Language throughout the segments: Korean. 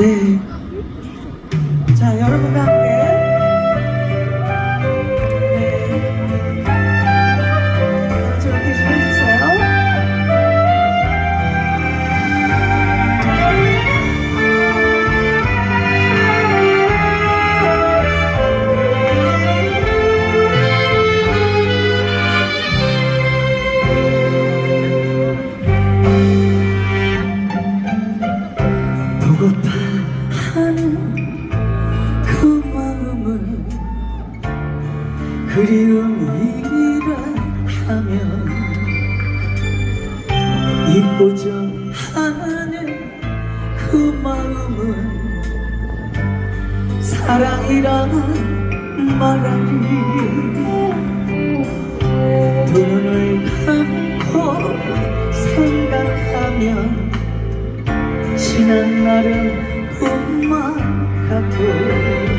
네. 자, 여러분과 함께. 그리움이라 하면 잊고자 하는 그 마음은 사랑이라 말하리. 두 눈을 감고 생각하면 지난 날은 꿈만 같고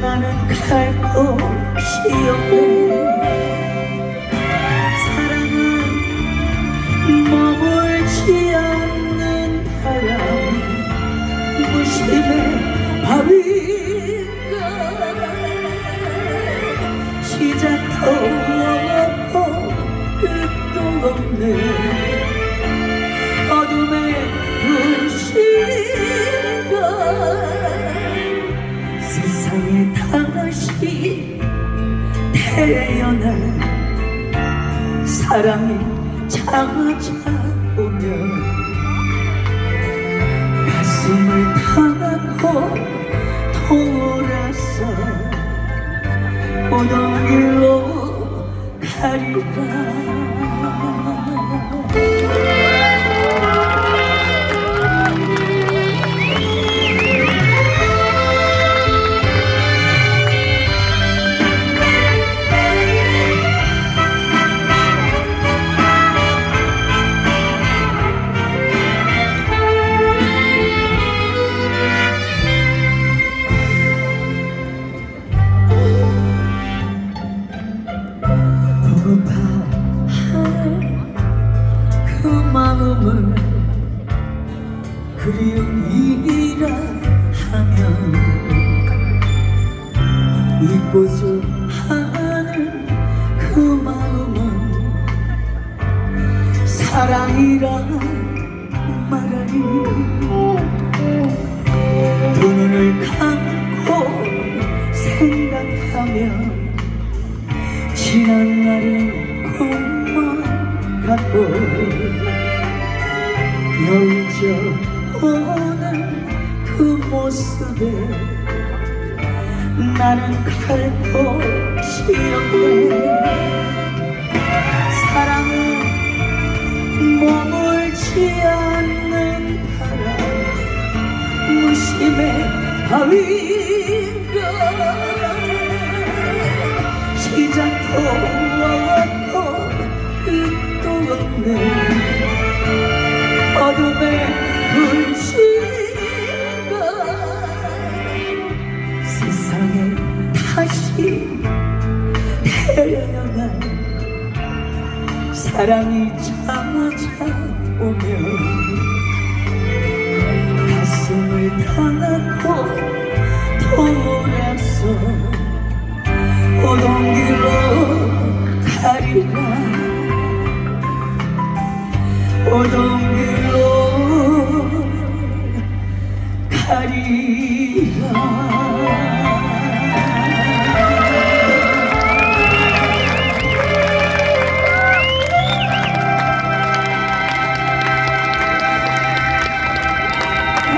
나는 갈 곳이 없네. 사랑은 머물지 않는 바람 무심의 사랑이 찾아오면 가슴을 타고 돌아서 오던 길로 가리라 그리움이라 하면 잊고자 하는 그 마음은 사랑이라 말하리 두 눈을 감고 생각하면 지난 날은 꿈만 같고 여 오는 그 모습에 나는 갈 곳이 없네. 사랑은 머물지 않는 바람 무심의 바위가 시작도 없고 끝도 없네 다시 헤려나갈 사랑이 찾아오면 가슴을 담았고 돌아서 오던 길로 가리라. 오던